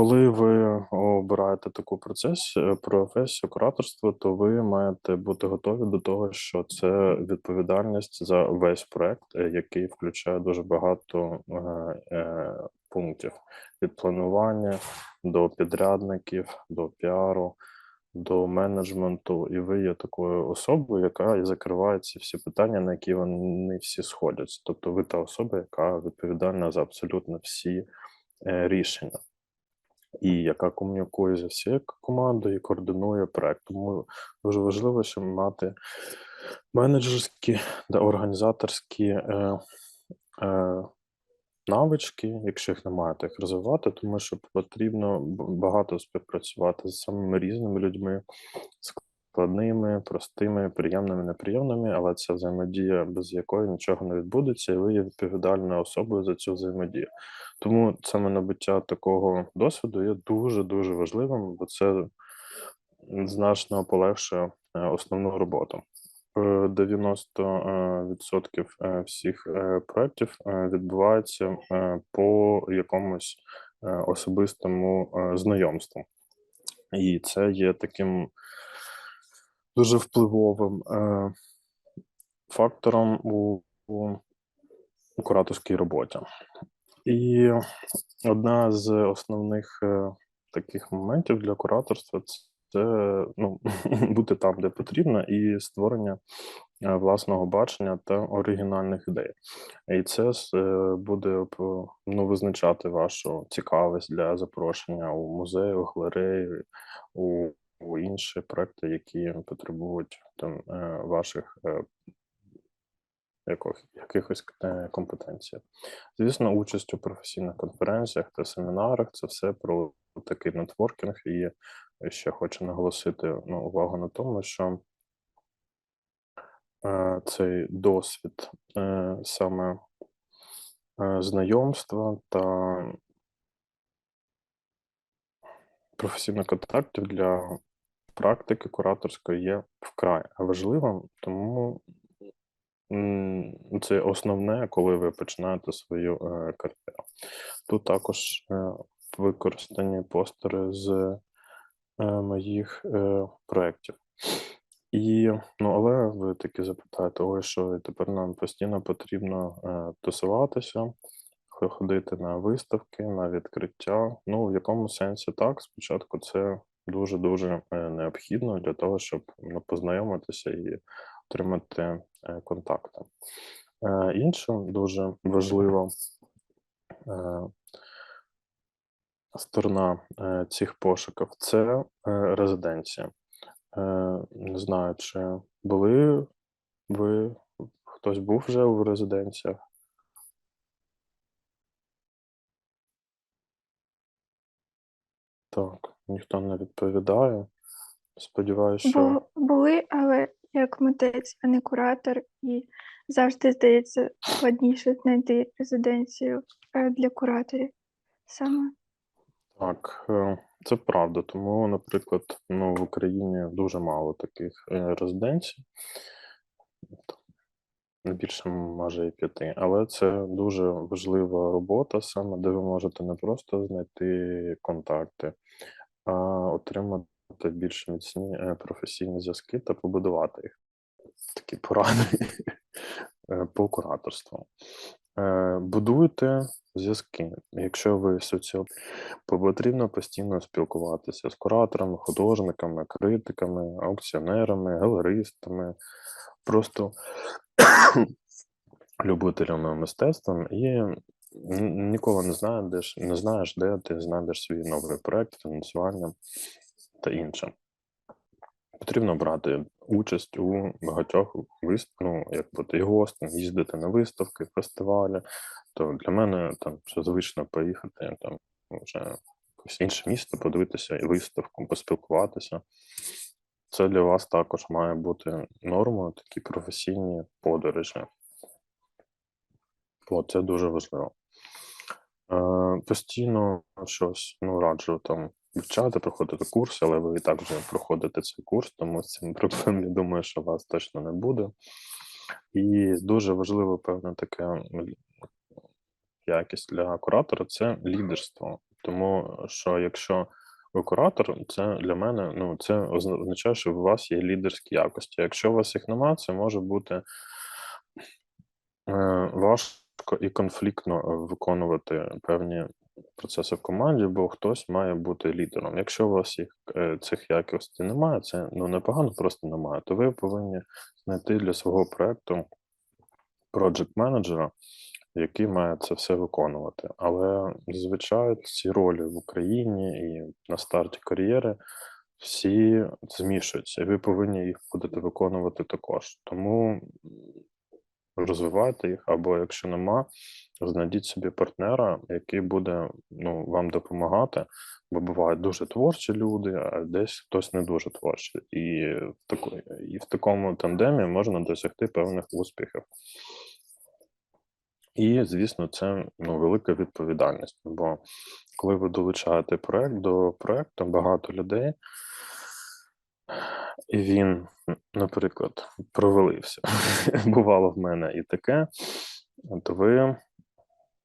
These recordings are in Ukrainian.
Коли ви обираєте таку процес, е, професію кураторства, то ви маєте бути готові до того, що це відповідальність за весь проект, е, який включає дуже багато е, е, пунктів. Від планування до підрядників, до піару, до менеджменту, і ви є такою особою, яка і закриває ці всі питання, на які вони всі сходяться. Тобто ви та особа, яка відповідальна за абсолютно всі рішення і яка комунікує зі всією командою і координує проект. Тому дуже важливо, щоб мати менеджерські та організаторські е, е, навички, якщо їх немає, то їх розвивати, тому що потрібно багато співпрацювати з самими різними людьми, складними, простими, приємними, неприємними, але це взаємодія, без якої нічого не відбудеться, і ви є відповідальною особою за цю взаємодію. Тому саме набуття такого досвіду є дуже дуже важливим, бо це значно полегшує е, основну роботу. Е, 90% е, всіх е, проєктів е, відбувається по якомусь особистому знайомству. І це є таким дуже впливовим е, фактором у, у, кураторській роботі. І одна з основних е, таких моментів для кураторства це ну, бути там, де потрібно, і створення е, власного бачення та оригінальних ідей. І це е, буде ну, визначати вашу цікавість для запрошення у музеї, у галереї, у інші проекти, які потребують там е, ваших е, якихось е, компетенцій. Звісно, участь у професійних конференціях та семінарах це все про такий нетворкінг. І ще хочу наголосити ну, увагу на тому, що цей досвід саме знайомства та професійних контактів для практики кураторської є вкрай важливим, тому це основне, коли ви починаєте свою е, кар'єру. Тут також е, використані постери з е, моїх проєктів. І, ну, але ви таки запитаєте, ой, що тепер нам постійно потрібно е, тусуватися, ходити на виставки, на відкриття. Ну, в якому сенсі так? Спочатку це дуже-дуже е, необхідно для того, щоб ну, познайомитися і отримати е, контакти. Е, інше дуже важливо е, сторона цих пошуків це резиденція. Не знаю, чи були ви, хтось був вже в резиденціях? Так, ніхто не відповідає. Сподіваюся, що Бу- були, але як митець, а не куратор, і завжди здається складніше знайти резиденцію е, для кураторів саме. так, е, це правда. Тому, наприклад, ну, в Україні дуже мало таких е, резиденцій. Не більше може і п'яти, але це дуже важлива робота, саме де ви можете не просто знайти контакти, отримати більш міцні е, професійні зв'язки та побудувати їх. Такі поради е, по кураторству. Е, Будуйте зв'язки. Якщо ви соціо, потрібно постійно спілкуватися з кураторами, художниками, критиками, аукціонерами, галеристами, просто любителями мистецтвом і ніколи не знайдеш, не знаєш, де ти знайдеш свій новий проект, фінансування та інше. Потрібно брати участь у багатьох вист... ну, як бути гостем, їздити на виставки, фестивалі. То для мене там це звично поїхати там вже якесь інше місто, подивитися і виставку, поспілкуватися. Це для вас також має бути нормою, такі професійні подорожі. От, це дуже важливо. Е, постійно щось ну, раджу там вивчати, проходити курси, але ви і так вже проходите цей курс, тому з цим проблем, я думаю, що вас точно не буде. І дуже важливо, певне, таке якість для куратора це лідерство. Тому що якщо ви куратор, це для мене ну, це озна- означає, що у вас є лідерські якості. Якщо у вас їх немає, це може бути е, важко і конфліктно е, виконувати певні процеси в команді, бо хтось має бути лідером. Якщо у вас їх е, цих якостей немає, це ну непогано, просто немає, то ви повинні знайти для свого проекту project менеджера який має це все виконувати. Але зазвичай ці ролі в Україні і на старті кар'єри всі змішуються, і ви повинні їх будете виконувати також. Тому розвивайте їх, або якщо нема, знайдіть собі партнера, який буде ну, вам допомагати, бо бувають дуже творчі люди, а десь хтось не дуже творчий. І в, таку, і в такому тандемі можна досягти певних успіхів. І, звісно, це ну, велика відповідальність. Бо коли ви долучаєте проект до проекту, багато людей, і він, наприклад, провалився. Бувало в мене і таке, то ви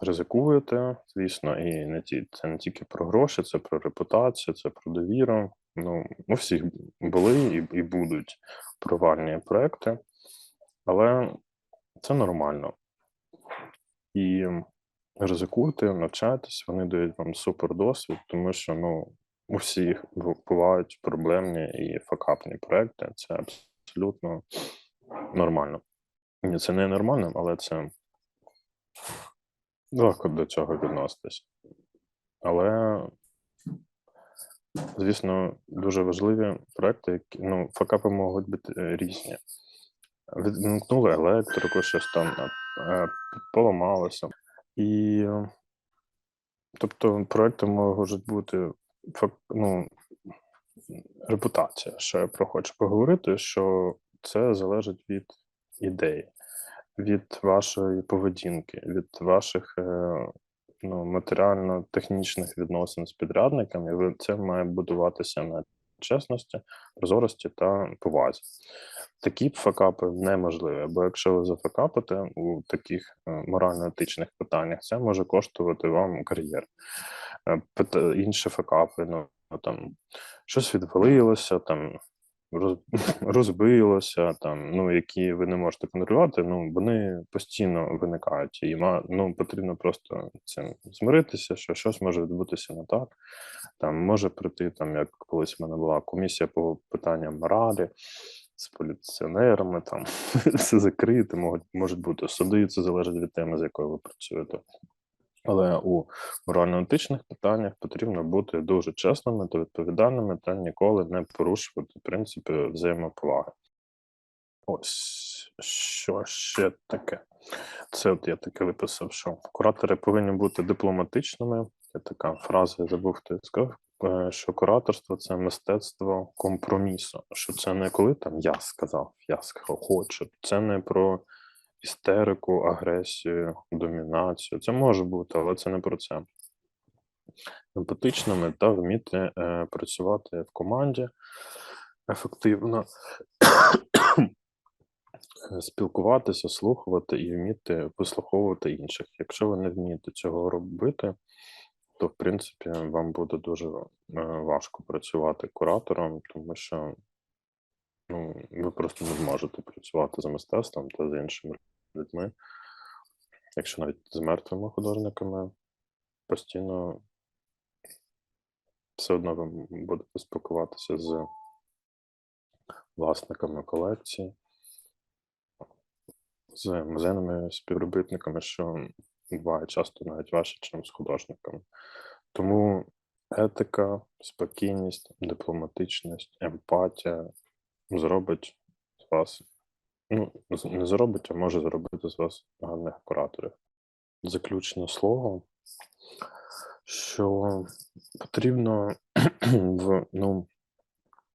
ризикуєте, звісно, і не ті, це не тільки про гроші, це про репутацію, це про довіру. Ну, у всіх були і, і будуть провальні проекти, але це нормально і ризикуйте, навчайтесь, вони дають вам супер досвід, тому що ну, у всіх бувають проблемні і факапні проекти. Це абсолютно нормально. Ні, це не нормально, але це легко до цього відноситись. Але, звісно, дуже важливі проекти, які ну, факапи можуть бути е, різні. Відімкнули електрику, щось там е, поламалося. І, е, тобто, проекти можуть бути ну, репутація. Що я про хочу поговорити, що це залежить від ідеї, від вашої поведінки, від ваших е, ну, матеріально-технічних відносин з підрядниками. Це має будуватися на чесності, прозорості та повазі. Такі факапи неможливі, бо якщо ви зафакапите у таких е, морально-етичних питаннях, це може коштувати вам кар'єр. Е, Інші факапи, ну там щось відвалилося, там роз, розбилося, там, ну, які ви не можете контролювати, ну, вони постійно виникають. І ну, потрібно просто цим змиритися, що щось може відбутися не так. Там може прийти, там, як колись в мене була комісія по питанням моралі з поліціонерами, там все закрите, можуть, можуть бути суди, це залежить від теми, з якою ви працюєте. Але у морально-етичних питаннях потрібно бути дуже чесними та відповідальними та ніколи не порушувати принципи взаємоповаги. Ось що ще таке. Це от я таке виписав, що куратори повинні бути дипломатичними. Є така фраза, я забув, хто сказав, е, що кураторство це мистецтво компромісу. Що це не коли там я сказав, я сказав, хочу. Це не про істерику, агресію, домінацію. Це може бути, але це не про це. Емпатичними та вміти е, працювати в команді ефективно, е, спілкуватися, слухати і вміти вислуховувати інших. Якщо ви не вмієте цього робити, то в принципі вам буде дуже е, важко працювати куратором, тому що ну, ви просто не зможете працювати з мистецтвом та з іншими людьми. Якщо навіть з мертвими художниками постійно все одно ви будете спілкуватися з власниками колекції, з музейними співробітниками, що буває часто навіть важче, ніж з художниками. Тому етика, спокійність, дипломатичність, емпатія зробить з вас, ну, не зробить, а може зробити з вас гарних кураторів. Заключне слово, що потрібно в, ну,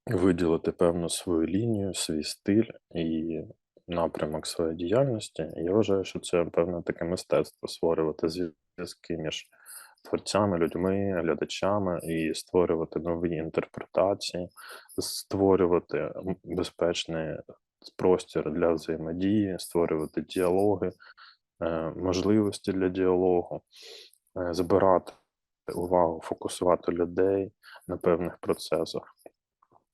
виділити певну свою лінію, свій стиль і напрямок своєї діяльності. Я вважаю, що це певне таке мистецтво створювати зв'язки між творцями, людьми, глядачами і створювати нові інтерпретації, створювати безпечний простір для взаємодії, створювати діалоги, е, можливості для діалогу, е, збирати увагу, фокусувати людей на певних процесах,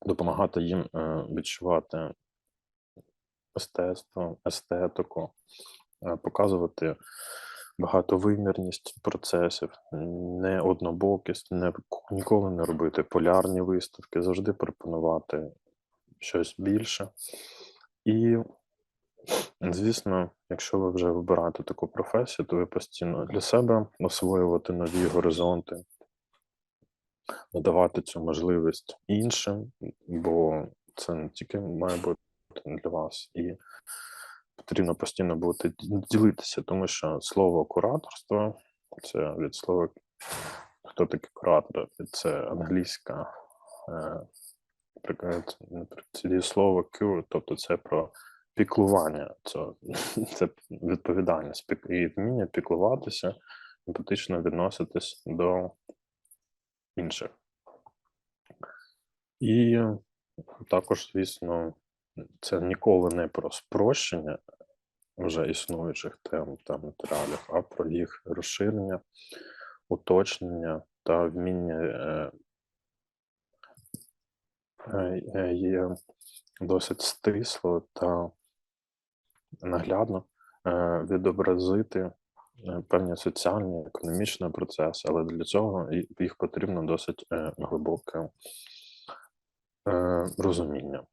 допомагати їм е, відчувати мистецтво, естетику, показувати багатовимірність процесів, не однобокість, не, ніколи не робити полярні виставки, завжди пропонувати щось більше. І, звісно, якщо ви вже вибираєте таку професію, то ви постійно для себе освоювати нові горизонти, надавати цю можливість іншим, бо це не тільки має бути для вас, і потрібно постійно бути ділитися, тому що слово кураторство це від слова хто такий куратор, це англійська е, прик- cure, тобто це про піклування, це, це відповідальність і вміння піклуватися, емпатично відноситись до інших. І також, звісно, це ніколи не про спрощення вже існуючих тем та матеріалів, а про їх розширення, уточнення та вміння е, е, е, є досить стисло та наглядно відобразити певні соціальні, економічні процеси, але для цього їх потрібно досить глибоке розуміння.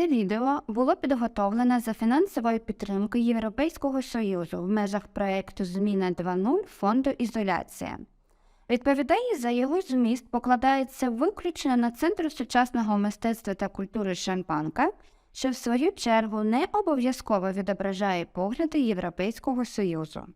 Це відео було підготовлене за фінансової підтримки Європейського Союзу в межах проєкту Зміна 2.0 фонду Ізоляція. Відповідальність за його зміст покладається виключно на Центр сучасного мистецтва та культури Шампанка, що в свою чергу не обов'язково відображає погляди Європейського Союзу.